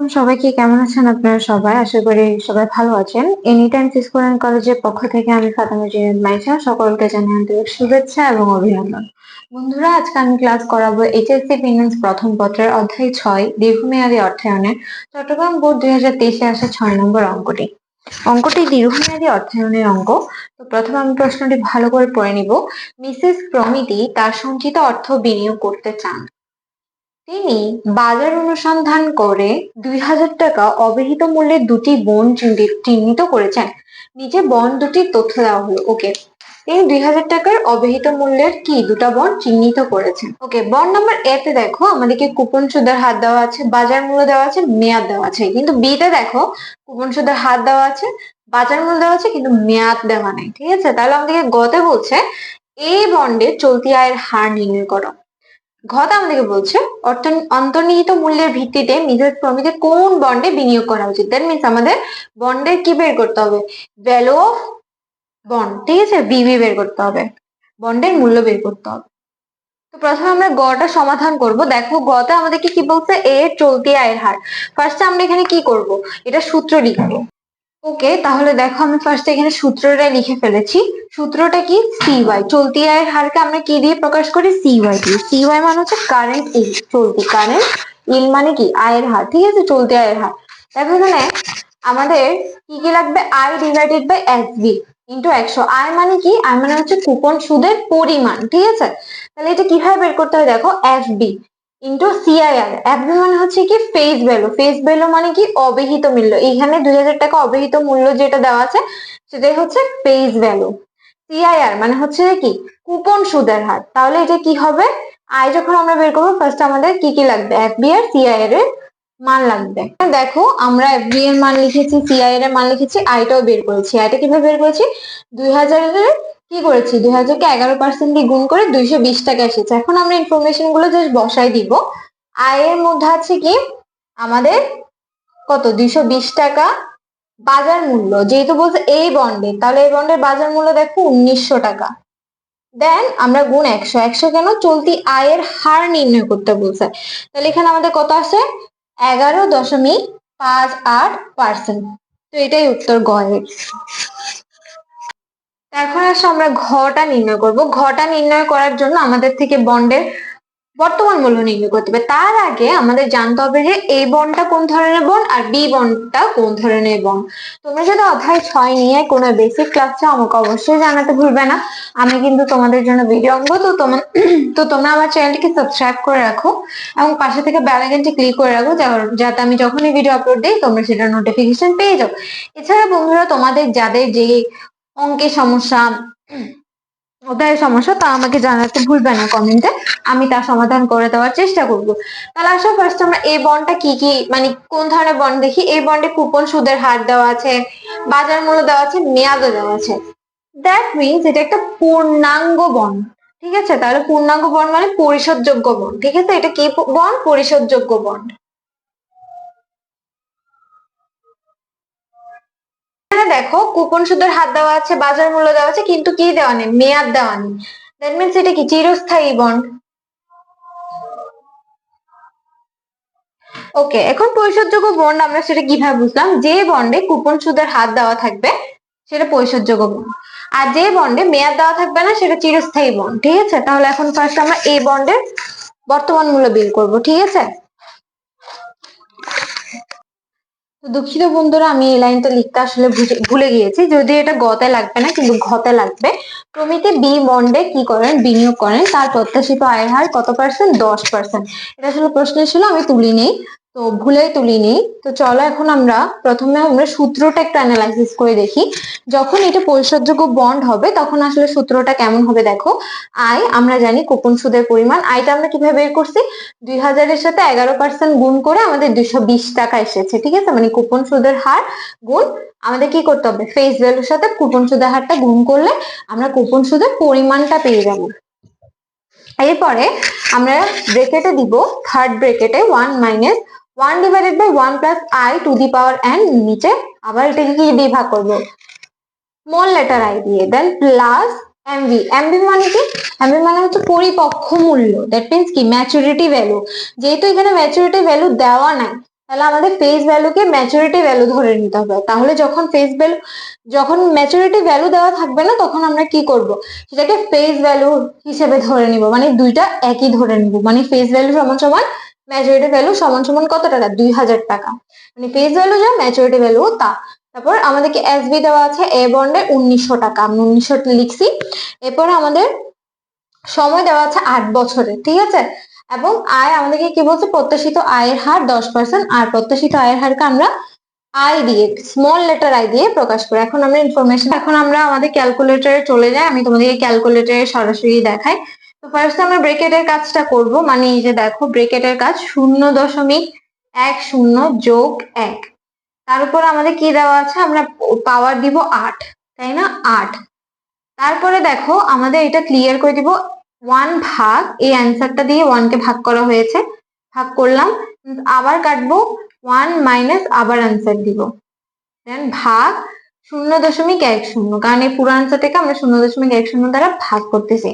সবাইকে কেমন আছেন আপনারা সবাই? আশা করি সবাই ভালো আছেন। এনি টাইম স্কুল কলেজের পক্ষ থেকে আমি ফাতেমা জিনেদ মাইশা সকলকে জানাই শুভেচ্ছা এবং অভিনন্দন। বন্ধুরা, আজকে আমি ক্লাস করাবো এইচএসসি ফিনান্স প্রথম পত্রের অধ্যায় ছয়, দীর্ঘমেয়াদী অর্থায়নে। চট্টগ্রাম বোর্ড দুই হাজার তেইশে আসা ছয় নম্বর অঙ্কটি। অঙ্কটি দীর্ঘমেয়াদী অর্থায়নের অঙ্ক। তো প্রথমে আমি প্রশ্নটি ভালো করে পড়ে নিব। মিসেস প্রমিতি তার সঞ্চিত অর্থ বিনিয়োগ করতে চান। তিনি বাজার অনুসন্ধান করে দুই হাজার টাকা অবিহিত মূল্যের দুটি বন্ড চিহ্নিত করেছেন। নিচে বন্ড দুটির তথ্য দেওয়া হলো। ওকে, তিনি দুই হাজার টাকার অবিহিত মূল্যের কি দুটা বন্ড চিহ্নিত করেছেন? ওকে বন্ড নাম্বার এ তে দেখো, আমাদেরকে কুপন সুদের হাত দেওয়া আছে, বাজার মূল্য দেওয়া আছে, মেয়াদ দেওয়া আছে। কিন্তু বি তে দেখো, কুপন সুদের হাত দেওয়া আছে, বাজার মূল্য দেওয়া আছে, কিন্তু মেয়াদ দেওয়া নাই। ঠিক আছে? তাহলে আমাদেরকে গতে বলছে, এই বন্ডে চলতি আয়ের হার নির্ণয় করো। ঘতে আমাদেরকে বলছে অন্তর্নিহিত মূল্যের ভিত্তিতে মিসেস প্রমিতে কোন বন্ডে বিনিয়োগ করা উচিত? দ্যাট মিনস আমাদের বন্ডের কি বের করতে হবে? ভ্যালু অফ বন্ড ঠিক আছে? বিবি বের করতে হবে। বন্ডের মূল্য বের করতে হবে। তো প্রথমে আমরা গটা সমাধান করব। দেখো গতে আমাদেরকে কি বলছে? এ চলতি আয়ের হার। ফার্স্টে আমরা এখানে কি করব? এটা সূত্র লিখব। ওকে তাহলে দেখো আমি ফার্স্ট এখানে সূত্রটা লিখে ফেলেছি। সূত্রটা কি? সি ওয়াই চলতি আয়ের হারকে আমরা কি দিয়ে প্রকাশ করি? সি ওয়াই দিয়ে। সি মানে হচ্ছে কারেন্ট ইল চলতি কারেন্ট ইল মানে কি? আয়ের হার। ঠিক আছে? চলতি আয়ের হার। দেখো এখানে আমাদের কি কি লাগবে? I divided by S B into একশো আয় মানে কি? আয় মানে হচ্ছে কুপন সুদের পরিমাণ। ঠিক আছে? তাহলে এটা কীভাবে বের করতে হয়? দেখো F B into CIR FB মানে হচ্ছে কি? ফেস ভ্যালু ফেস ভ্যালু মানে কি? অবহিত মূল্য। এখানে দুই হাজার টাকা অবহিত মূল্য যেটা দেওয়া আছে, সেটাই হচ্ছে ফেস ভ্যালু সিআইআর মানে হচ্ছে কি? কুপন সুদের হার। তাহলে এটা কি হবে? আয় যখন আমরা বের করব ফার্স্ট আমাদের কি কি লাগবে? এফবি আর সিআইআর এর মান লাগবে। দেখো, আমরা এফবি এর মান লিখেছি সিআইআর এর মান লিখেছি আইটাও বের করেছি। আইটা কীভাবে বের করেছি? দুই হাজারের কি করেছি? দুই হাজারকে এগারো পার্সেন্ট দিয়ে গুণ করে দুইশো বিশ টাকা এসেছে। এখন আমরা ইনফরমেশনগুলো জাস্ট বসাই দিব। আয়ের মধ্যে আছে কি? আমাদের কত? দুইশো বিশ টাকা বাজার মূল্য, যেহেতু বলছে এই বন্ডে তাহলে এই বন্ডের বাজার মূল্য দেখো উনিশশো টাকা। দেন আমরা গুণ একশো একশো কেন? চলতি আয়ের হার নির্ণয় করতে বলছে। তাহলে এখানে আমাদের কত আছে? এগারো দশমিক পাঁচ আট পার্সেন্ট তো এটাই উত্তর গয়ের এখন আসলে আমরা ঘটা নির্ণয় করব। ঘটা নির্ণয় করার জন্য আমাদের থেকে বন্ডের বর্তমান মূল্য নির্ণয় করতে হবে। তার আগে আমাদের জানতে হবে যে এই বন্ডটা কোন ধরনের বন্ড আর বি বন্ডটা কোন ধরনের বন্ড তোমরা যদি অধ্যায় ছয় নিয়ে কোনো বেসিক ক্লাস চাও আমাকে অবশ্যই জানাতে ভুলবে না। আমি কিন্তু তোমাদের জন্য ভিডিও আনব। তো তোমার তো তোমরা আমার চ্যানেলটিকে সাবস্ক্রাইব করে রাখো এবং পাশে থেকে আইকনটি ক্লিক করে রাখো যাতে আমি যখনই ভিডিও আপলোড দিই তোমরা সেটা নোটিফিকেশন পেয়ে যাও। এছাড়া বন্ধুরা তোমাদের যাদের যে অঙ্কের সমস্যা অধ্যায়ের সমস্যা, তা আমাকে জানাতে ভুলবে না কমেন্টে আমি তার সমাধান করে দেওয়ার চেষ্টা করব। তাহলে আসলে ফার্স্ট আমরা এই বন্ডটা কি কি মানে কোন ধরনের বন্ড দেখি? এই বন্ডে কুপন সুদের হার দেওয়া আছে, বাজার মূল্য দেওয়া আছে, মেয়াদও দেওয়া আছে। দ্যাট মিনস এটা একটা পূর্ণাঙ্গ বন্ড ঠিক আছে? তাহলে পূর্ণাঙ্গ বন্ড মানে পরিশোধযোগ্য বন্ড ঠিক আছে? এটা কি বন্ড পরিশোধযোগ্য বন্ড দেখো কুপন সুদের হাত দেওয়া আছে, বাজার মূল্য দেওয়া আছে, কিন্তু কি দেওয়া নেই? মেয়াদ দেওয়া নেই। দ্যাট মিনস এটা কি? চিরস্থায়ী বন্ড ওকে এখন পরিশোধযোগ্য বন্ড আমরা সেটা কীভাবে বুঝলাম? যে বন্ডে কুপন সুদের হাত দেওয়া থাকবে, সেটা পরিশোধযোগ্য বন্ড আর যে বন্ডে মেয়াদ দেওয়া থাকবে না, সেটা চিরস্থায়ী বন্ড ঠিক আছে? তাহলে এখন ফার্স্ট আমরা এই বন্ডের বর্তমান মূল্য বিল করব, ঠিক আছে? দুঃখিত বন্ধুরা, আমি এই লাইনটা লিখতে আসলে ভুলে গিয়েছি। যদি এটা গতে লাগবে না, কিন্তু ঘতে লাগবে। প্রমিতে বি বন্ডে কি করেন? বিনিয়োগ করেন। তার প্রত্যাশিত আয়ের হার কত পার্সেন্ট দশ পার্সেন্ট এটা আসলে প্রশ্ন ছিল, আমি তুলি নেই তো ভুলেই তুলিনি। তো চলো এখন আমরা প্রথমে আমরা সূত্রটা একটু অ্যানালাইসিস করে দেখি। যখন এটা পরিশোধযোগ্য বন্ড হবে, তখন আসলে সূত্রটা কেমন হবে দেখো। আয় আমরা জানি কুপন সুদের পরিমাণ। আয়টা আমরা কীভাবে বের করছি? দুই হাজারের সাথে এগারো পার্সেন্ট গুণ করে আমাদের দুইশো বিশ টাকা এসেছে, ঠিক আছে? মানে কুপন সুদের হার গুণ আমাদের কি করতে হবে? ফেস ভ্যালুর সাথে কুপন সুদের হারটা গুণ করলে আমরা কুপন সুদের পরিমাণটা পেয়ে যাব। এরপরে আমরা ব্রেকেটে দিব third ব্রেকেটে one minus one divided by one plus I to the power N নিচে আবার এটাকে কি দিয়ে ভাগ করব? স্মল লেটার আই দিয়ে। দেন প্লাস এমভি এমভি মানে কি? এমভি মানে হচ্ছে পরিপক্ষ মূল্য। দ্যাট মিনস কি? ম্যাচুরিটি ভ্যালু যেহেতু এখানে ম্যাচুরিটি ভ্যালু দেওয়া নাই, তাহলে আমাদের ফেস ভ্যালুকে ম্যাচুরিটি ভ্যালু ধরে নিতে হবে। তাহলে যখন ফেস ভ্যালু যখন ম্যাচুরিটি ভ্যালু দেওয়া থাকবে না, তখন আমরা কি করব? সেটাকে ফেস ভ্যালু হিসেবে ধরে নিব। মানে দুইটা একই ধরে নিব। মানে ফেস ভ্যালু সমান সমান ম্যাচুরিটি ভ্যালু সমান সমান কত টাকা দুই হাজার টাকা। মানে ফেস ভ্যালু যা ম্যাচুরিটি ভ্যালু তা। তারপর আমাদেরকে এসবি দেওয়া আছে এ বন্ডে উনিশশো টাকা। আমি উনিশশো লিখছি। এরপর আমাদের সময় দেওয়া আছে আট বছরের ঠিক আছে? এবং আয় আমাদেরকে কি বলছে? প্রত্যাশিত আয়ের হার দশ পার্সেন্ট আর প্রত্যাশিত আয়ের হারকে আমরা আই দিয়ে স্মল লেটার আই দিয়ে প্রকাশ করি। এখন আমরা ইনফরমেশন এখন আমরা আমাদের ক্যালকুলেটরে চলে যাই। আমি তোমাদেরকে ক্যালকুলেটরে সরাসরি দেখাই। তো ফার্স্ট আমরা ব্রেকেটের কাজটা করব মানে এই যে দেখো ব্রেকেটের কাজ শূন্য দশমিক এক শূন্য যোগ এক। তার উপর আমাদের কি দেওয়া আছে? আমরা পাওয়ার দিব আট, তাই না? আট। তারপরে দেখো আমাদের এটা ক্লিয়ার করে দিব ওয়ান ভাগ, এই অ্যান্সারটা দিয়ে ওয়ানকে ভাগ করা হয়েছে, ভাগ করলাম। আবার কাটবো ওয়ান মাইনাস আবার অ্যান্সার দিব। দেন ভাগ শূন্য দশমিক এক শূন্য। কারণ এই পুরো অ্যান্সারটাকে আমরা শূন্য দশমিক এক শূন্য দ্বারা ভাগ করতেছি।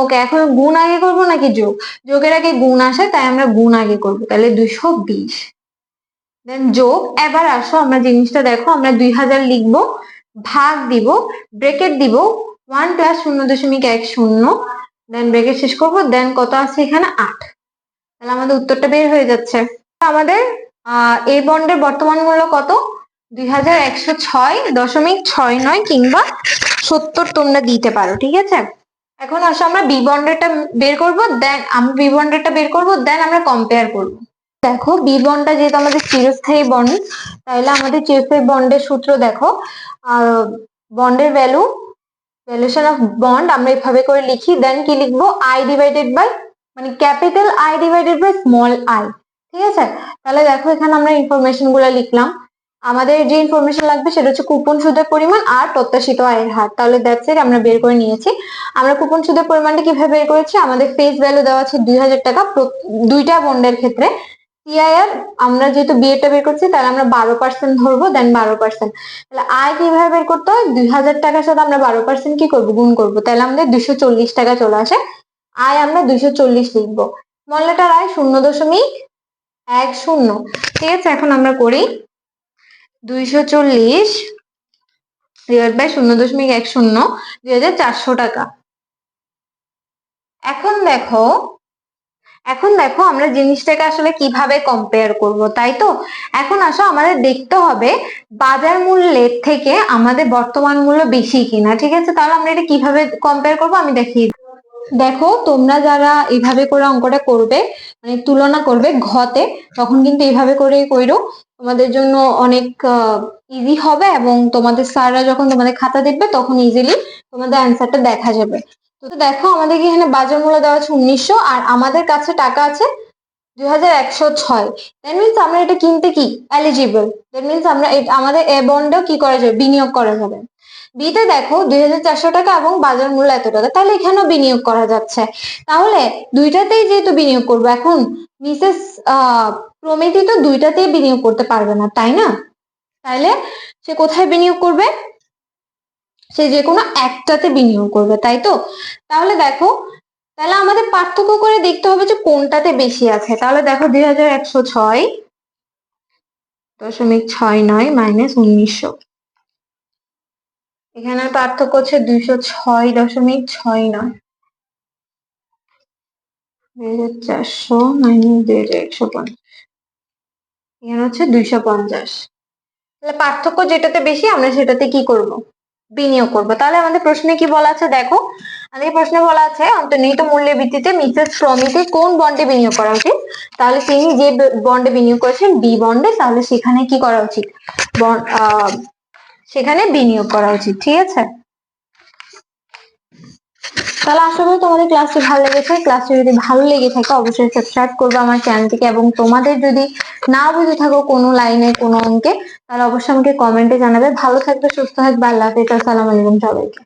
ওকে এখন গুণ আগে করব নাকি যোগ? যোগের আগে গুণ আসে, তাই আমরা গুণ আগে করব। তাহলে দুইশো বিশ। দেন যোগ, এবার আসো, আমরা জিনিসটা দেখো, আমরা দুই হাজার লিখব, ভাগ দিব ব্রেকেট দিব ওয়ান প্লাস শূন্য দশমিক এক শূন্য দেন ব্রেকেট শেষ করব দেন কত আছে এখানে? আট। তাহলে আমাদের উত্তরটা বের হয়ে যাচ্ছে। আমাদের এই বন্ডের বর্তমান মূল্য কত? দুই হাজার একশো ছয় দশমিক ছয় নয় কিংবা সত্তর তোমরা দিতে পারো, ঠিক আছে? এখন আসো, আমরা বি বন্ডেরটা বের করব দেন আমরা বি বন্ডেরটা বের করব দেন আমরা কম্পেয়ার করব। দেখো বি বন্ডটা যেহেতু আমাদের চিরস্থায়ী বন্ড তাহলে আমাদের চিরস্থায়ী বন্ডের সূত্র দেখো। বন্ডের ভ্যালু ভ্যালুয়েশন অফ বন্ড আমরা এভাবে করে লিখি দেন কি লিখব? আই ডিভাইডেড বাই মানে capital I divided by small I ঠিক আছে? তাহলে দেখো, এখানে আমরা ইনফরমেশনগুলো লিখলাম। আমাদের যে ইনফরমেশন লাগবে সেটা হচ্ছে কুপন সুদের পরিমাণ আর প্রত্যাশিত আয়ের হার। তাহলে দ্যাটস ইট আমরা বের করে নিয়েছি। আমরা কুপন সুদের পরিমাণটা কীভাবে বের করেছি? আমাদের ফেস ভ্যালু দেওয়া আছে দুই হাজার টাকা দুইটা বন্ডের ক্ষেত্রে। সিআইআর আমরা যেহেতু বিয়েটা বের করছি, তাহলে আমরা বারো পার্সেন্ট ধরবো দেন বারো পার্সেন্ট তাহলে আয় কীভাবে বের করতে হয়? দুই হাজার টাকার সাথে আমরা বারো পার্সেন্ট কি করব? গুণ করব। তাহলে আমাদের দুইশো চল্লিশ টাকা চলে আসে। আয় আমরা দুইশো চল্লিশ লিখব। স্মল লেটার আয় শূন্য দশমিক এক শূন্য। ঠিক আছে, এখন আমরা করি দুইশো চল্লিশ ডিভাইড বাই শূন্য দশমিক এক শূন্য দুই হাজার চারশো টাকা। এখন দেখো এখন দেখো আমরা জিনিসটাকে আসলে কীভাবে কম্পেয়ার করব, তাই তো? এখন আসো আমাদের দেখতে হবে বাজার মূল্যের থেকে আমাদের বর্তমান মূল্য বেশি কিনা, ঠিক আছে? তাহলে আমরা এটা কীভাবে কম্পেয়ার করব আমি দেখিয়ে দেখো, তোমরা যারা এইভাবে করে অঙ্কটা করবে মানে তুলনা করবে ঘতে, তখন কিন্তু এইভাবে করে। কইরো তোমাদের জন্য অনেক ইজি হবে এবং তোমাদের স্যাররা যখন তোমাদের খাতা দেখবে, তখন ইজিলি তোমাদের অ্যান্সারটা দেখা যাবে। তো দেখো আমাদের এখানে বাজার মূল্য দেওয়া আছে উনিশশো, আর আমাদের কাছে টাকা আছে দুই হাজার একশো ছয়। দ্যাট মিনস আমরা এটা কিনতে কি? এলিজিবল দ্যাট মিনস আমরা আমাদের এ বন্ডেও কি করা যাবে? বিনিয়োগ করা যাবে। বিতে দেখো দুই হাজার চারশো টাকা এবং বাজার মূল্য এত টাকা তাহলে এখানেও বিনিয়োগ করা যাচ্ছে। তাহলে দুইটাতেই যেহেতু বিনিয়োগ করব, এখন মিসেস প্রমিতি তো দুইটাতেই বিনিয়োগ করতে পারবে না, তাই না? তাইলে সে কোথায় বিনিয়োগ করবে? সে যে কোনো একটাতে বিনিয়োগ করবে, তাই তো? তাহলে দেখো, তাহলে আমাদের পার্থক্য করে দেখতে হবে যে কোনটাতে বেশি আছে। তাহলে দেখো দুই হাজার একশো ছয় দশমিক ছয় নয় মাইনাস উনিশশো। এখানে পার্থক্য হচ্ছে দুইশো ছয় দশমিক ছয় নয়। চারশো মাইনাস দুই হাজার একশো পঞ্চাশ। এখানে হচ্ছে দুইশো পঞ্চাশ। তাহলে পার্থক্য যেটাতে বেশি, আমরা সেটাতে কি করব? বিনিয়োগ করব। তাহলে আমাদের প্রশ্নে কি বলা আছে? দেখো, আমাদের প্রশ্নে বলা আছে, অন্তর্নিহিত মূল্যের ভিত্তিতে মিসেস শ্রমিকের কোন বন্ডে বিনিয়োগ করা উচিত? তাহলে তিনি যে বন্ডে বিনিয়োগ করেছেন, বি বন্ডে, তাহলে সেখানে কি করা উচিত? সেখানে বিনিয়োগ করা উচিত, ঠিক আছে? তাহলে আশা করি তোমাদের ক্লাসটি ভালো লেগেছে। ক্লাসটি যদি ভালো লেগে থাকে, অবশ্যই সাবস্ক্রাইব করবে আমার চ্যানেলটিকে এবং তোমাদের যদি না বুঝে থাকো কোনো লাইনে কোনো অঙ্কে, তাহলে অবশ্যই আমাকে কমেন্টে জানাবে। ভালো থাকবে, সুস্থ থাকবে, আল্লাহ হাফিজ, আসসালামু আলাইকুম সবাইকে।